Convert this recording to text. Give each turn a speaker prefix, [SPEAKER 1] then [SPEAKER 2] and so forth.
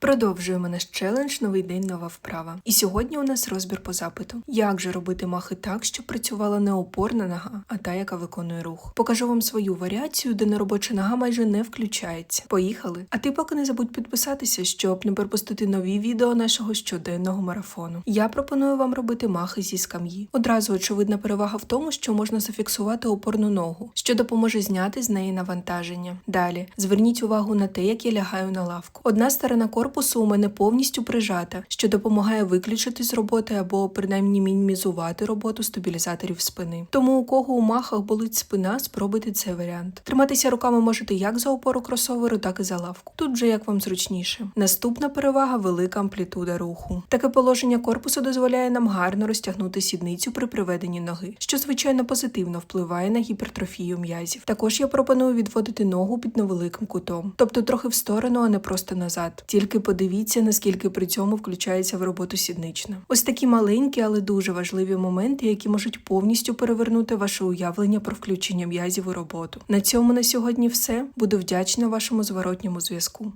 [SPEAKER 1] Продовжуємо наш челендж Новий день, нова вправа. І сьогодні у нас розбір по запиту. Як же робити махи так, щоб працювала не опорна нога, а та, яка виконує рух. Покажу вам свою варіацію, де неробоча нога майже не включається. Поїхали! А ти поки не забудь підписатися, щоб не пропустити нові відео нашого щоденного марафону. Я пропоную вам робити махи зі скам'ї. Одразу очевидна перевага в тому, що можна зафіксувати опорну ногу, що допоможе зняти з неї навантаження. Далі зверніть увагу на те, як я лягаю на лавку. Одна сторона корпусу у мене повністю прижата, що допомагає виключити з роботи або принаймні мінімізувати роботу стабілізаторів спини. Тому у кого у махах болить спина, спробуйте цей варіант. Триматися руками можете як за опору кросоверу, так і за лавку. Тут вже як вам зручніше. Наступна перевага велика амплітуда руху. Таке положення корпусу дозволяє нам гарно розтягнути сідницю при приведенні ноги, що звичайно позитивно впливає на гіпертрофію м'язів. Також я пропоную відводити ногу під невеликим кутом, тобто трохи в сторону, а не просто назад. Подивіться, наскільки при цьому включається в роботу сіднична. Ось такі маленькі, але дуже важливі моменти, які можуть повністю перевернути ваше уявлення про включення м'язів у роботу. На цьому на сьогодні все. Буду вдячна вашому зворотньому зв'язку.